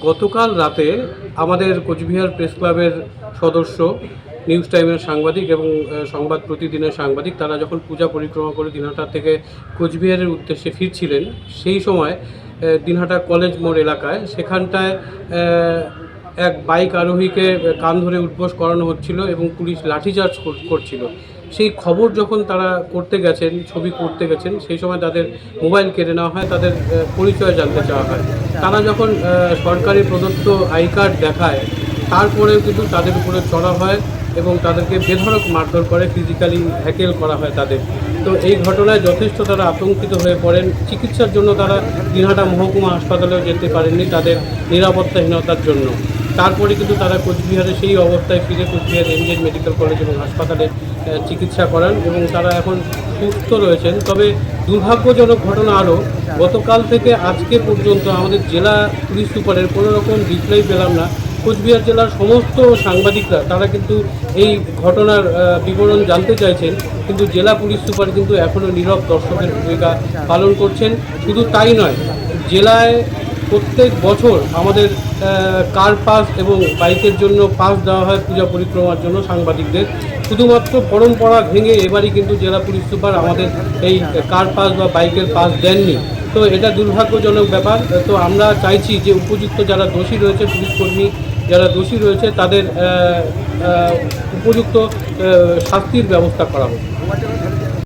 গতকাল রাতে আমাদের কোচবিহার প্রেস ক্লাবের সদস্য, নিউজ টাইমের সাংবাদিক এবং সংবাদ প্রতিদিনের সাংবাদিক, তারা যখন পূজা পরিক্রমা করে দিনহাটা থেকে কোচবিহারের উদ্দেশ্যে ফিরছিলেন, সেই সময় দিনহাটা কলেজ মোড় এলাকায় সেখানটায় এক বাইক আরোহীকে কান ধরে উঠবোস করানো হচ্ছিল এবং পুলিশ লাঠিচার্জ কর- করছিল। সেই খবর যখন তারা করতে গেছেন, ছবি করতে গেছেন, সেই সময় তাদের মোবাইল কেড়ে নেওয়া হয়, তাদের পরিচয় জানতে চাওয়া হয়। তারা যখন সরকারি প্রদত্ত আই কার্ড দেখায়, তারপরেও কিন্তু তাদের উপরে চড়া হয় এবং তাদেরকে বেধড়ক মারধর করে ফিজিক্যালি হ্যাকেল করা হয় তাদের। তো এই ঘটনায় যথেষ্ট তারা আতঙ্কিত হয়ে পড়েন। চিকিৎসার জন্য তারা দিনহাটা মহকুমা হাসপাতালেও যেতে পারেননি তাদের নিরাপত্তাহীনতার জন্য। তারপরে কিন্তু তারা কোচবিহারে সেই অবস্থায় ফিরে কোচবিহার এমজেড মেডিকেল কলেজ এবং হাসপাতালে চিকিৎসা করান এবং তারা এখন সুস্থ রয়েছেন। তবে দুর্ভাগ্যজনক ঘটনা আরও গতকাল থেকে আজকে পর্যন্ত আমাদের জেলা পুলিশ সুপারের কোনো রকম রিপ্লাই পেলাম না। কোচবিহার জেলার সমস্ত সাংবাদিকরা, তারা কিন্তু এই ঘটনার বিবরণ জানতে চাইছেন। কিন্তু জেলা পুলিশ সুপার কিন্তু এখনও নীরব দর্শকের ভূমিকা পালন করছেন। শুধু তাই নয়, জেলায় প্রত্যেক বছর আমাদের কার পাস এবং বাইকের জন্য পাস দেওয়া হয় পূজা পরিক্রমার জন্য সাংবাদিকদের। শুধুমাত্র পরম্পরা ভেঙে এবারই কিন্তু জেলা পুলিশ সুপার আমাদের এই কার পাস বা বাইকের পাস দেননি। তো এটা দুর্ভাগ্যজনক ব্যাপার। তো আমরা চাইছি যে উপযুক্ত যারা দোষী রয়েছে পুলিশকর্মী যারা দোষী রয়েছে, তাদের উপযুক্ত শাস্তির ব্যবস্থা করা হোক।